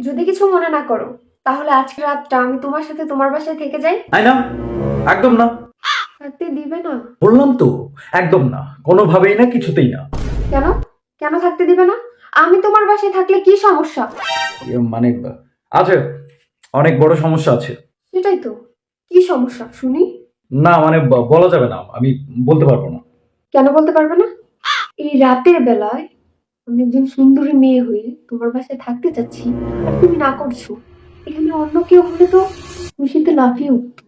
যদি কিছু মনে না করো তাহলে আজকে রাতটা আমি তোমার সাথে তোমার বাসায় থেকে যাই। তাই না একদম না। থাকতে দিবে না। বললাম তো একদম না। কোনোভাবেই না কিছুতেই না। কেন? কেন থাকতে দিবে না? আমি তোমার বাসায় থাকলে কি সমস্যা? ইয়ে মানে আছে অনেক বড় সমস্যা আছে। সেটাই তো। কি সমস্যা শুনি? না মানে ব- বলা যাবে না। আমি বলতে পারব না। কেন বলতে পারবে না? এই রাতের বেলায় আমি একজন সুন্দরী মেয়ে হয়ে তোমার বাসায় থাকতে চাচ্ছি। আর তুমি না করছ। এখানে অন্য কেউ হলে তো খুশিতে লাফিয়ে উঠতো।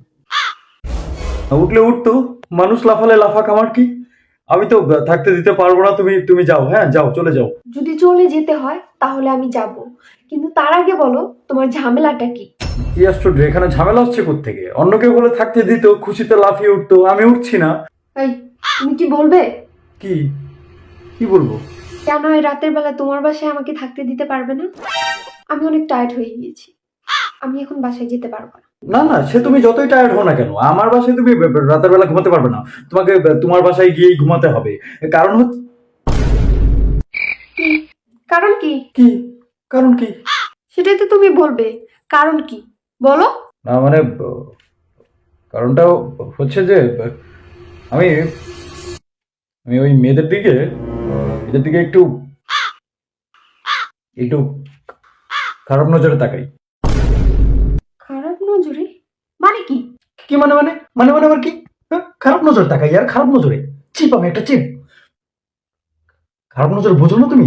উঠলে উঠতো। মানুষ লাফালে লাফাক আমার কি? আমি তো থাকতে দিতে পারব না তুমি তুমি যাও হ্যাঁ যাও চলে যাও। যদি চলে যেতে হয় তাহলে আমি যাব। কিন্তু তার আগে বলো তোমার ঝামেলাটা কি? কি আশ্চর্য এখানে ঝামেলা হচ্ছে থেকে অন্য কেউ বলে থাকতে দিত খুশিতে লাফিয়ে উঠতো আমি উঠছি না। এই তুমি কি বলবে? কি? কি বলব? কেন এই রাতের বেলা তোমার বাসায় আমাকে থাকতে দিতে পারবে না? আমি অনেক টায়ার্ড হয়ে গিয়েছি। আমি এখন বাসায় যেতে পারব না। না না সে তুমি যতই টায়ার্ড হও না কেন আমার বাসায় তুমি রাতের বেলা ঘুমাতে পারবে না। তোমাকে তোমার বাসায় গিয়েই ঘুমাতে হবে। কারণ হচ্ছে কারণ কি? কি? কারণ কি? সেটাই তো তুমি বলবে। কারণ কি? বলো। না মানে কারণটা হচ্ছে যে আমি আমি ওই মেয়েদের দিকে মেয়েদের দিকে একটু একটু খারাপ নজরে তাকাই। খারাপ নজরে? মানে কি? কি মানে মানে? মানে মানে আবার কি? হ্যাঁ? খারাপ নজর তাকাই আর খারাপ নজরে? চিপ আমি একটা চিপ। খারাপ নজর বোঝো না তুমি?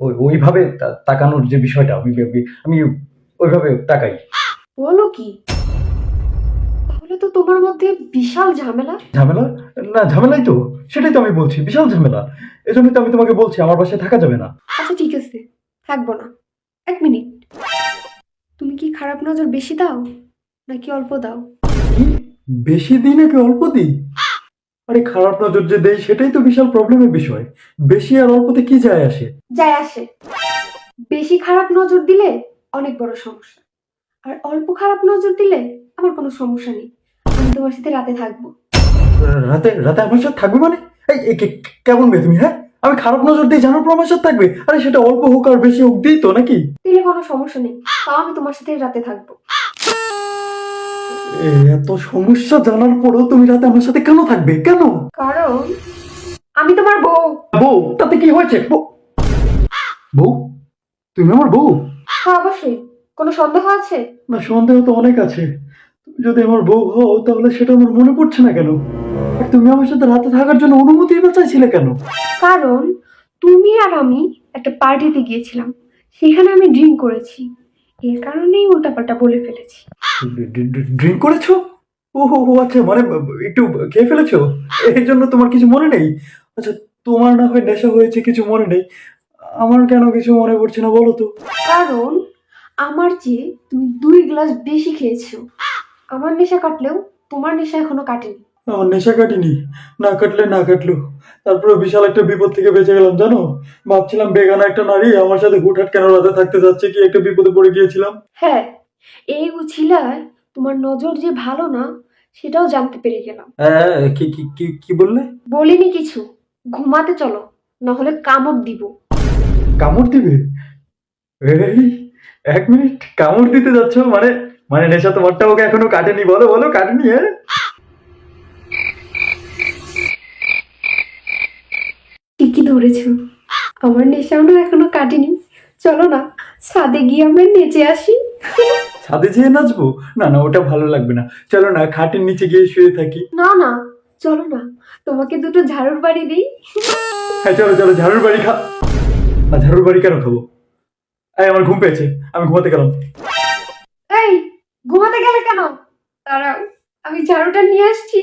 ওই ওইভাবে তাকানোর যে বিষয়টা আমি আমি- ওইভাবে তাকাই। বলো কি? তো তোমার মধ্যে বিশাল ঝামেলা? ঝামেলা? না ঝামেলাই তো। সেটাই তো আমি বলছি বিশাল ঝামেলা। এজন্যই তো আমি তোমাকে বলছি আমার বাসায় থাকা যাবে না। আচ্ছা ঠিক আছে। থাকব না। এক মিনিট। তুমি কি খারাপ নজর বেশি দাও নাকি অল্প দাও? কি? বেশি দিই নাকি অল্প দিই? আরে খারাপ নজর যে দেই সেটাই তো বিশাল প্রবলেমের বিষয়। বেশি আর অল্পতে কি যায় আসে? যায় আসে। বেশি খারাপ নজর দিলে অনেক বড় সমস্যা। আর অল্প খারাপ নজর দিলে আমার কোনো সমস্যা নেই। আমি তোমার সাথে রাতে থাকব। রাতে রাতে আমার সাথে থাকবে মানে? এই কেমন মেয়ে তুমি হ্যাঁ? আমি খারাপ নজর দিয়ে জানার পর আমার সাথে থাকবে? আরে সেটা অল্প হোক আর বেশি হোক দিই তো নাকি? দিলে কোনো সমস্যা নেই তাও আমি তোমার সাথে রাতে থাকব। এত সমস্যা জানার পরেও তুমি রাতে আমার সাথে কেন থাকবে? কেন? কারণ আমি তোমার বউ। বউ? তাতে কি হয়েছে? বউ? তুমি আমার বউ? হ্যাঁ অবশ্যই। কোনো সন্দেহ আছে? না সন্দেহ তো অনেক আছে। তুমি যদি আমার বউ হও তাহলে সেটা আমার মনে পড়ছে না কেন? আর তুমি আমার সাথে রাতে থাকার জন্য অনুমতি বা চাইছিলে কেন? কারণ তুমি আর আমি একটা পার্টিতে গিয়েছিলাম। সেখানে আমি ড্রিঙ্ক করেছি। এর কারণেই উল্টাপাল্টা বলে ফেলেছি। ড্রিঙ্ক করেছ? ও হো হো আচ্ছা মানে একটু খেয়ে ফেলেছো? এই জন্য তোমার কিছু মনে নেই? আচ্ছা তোমার না হয় নেশা হয়েছে কিছু মনে নেই। আমার কেন কিছু মনে পড়ছে না বলো তো? কারণ আমার চেয়ে তুমি দুই গ্লাস বেশি খেয়েছো। আমার নেশা কাটলেও তোমার নেশা এখনও কাটেনি। আমার নেশা কাটিনি। না কাটলে না কাটলো। তারপরে বিশাল একটা বিপদ থেকে বেঁচে গেলাম জানো? ভাবছিলাম বেগানা একটা নারী আমার সাথে হুটহাট কেন রাতে থাকতে যাচ্ছে কি একটা বিপদে পড়ে গিয়েছিলাম। হ্যাঁ এই উছিলায় তোমার নজর যে ভালো না সেটাও জানতে পেরে গেলাম। হ্যাঁ কি কি কি কি বললে? বলিনি কিছু। ঘুমাতে চলো নাহলে কামড় দিব। কামড় দিবে? এই এক মিনিট কামড় দিতে যাচ্ছ মানে মানে নেশা তোমারটা ওকে এখনও কাটেনি বলো বলো কাটেনি হ্যাঁ? ঠিকই ধরেছো। আমার নেশাও না এখনও কাটেনি। চলো না ছাদে গিয়ে আমরা নেচে আসি। ছাদে যেয়ে নাচবো? না না ওটা ভালো লাগবে না। চলো না খাটের নিচে গিয়ে শুয়ে থাকি। না না চলো না তোমাকে দুটো ঝাড়ুর বাড়ি দিই। হ্যাঁ চলো চলো ঝাড়ুর বাড়ি খা না ঝাড়ুর বাড়ি কেন খাব? এই আমার ঘুম পেয়েছে আমি ঘুমাতে গেলাম। দাঁড়াও আমি ঝাড়ুটা নিয়ে আসছি।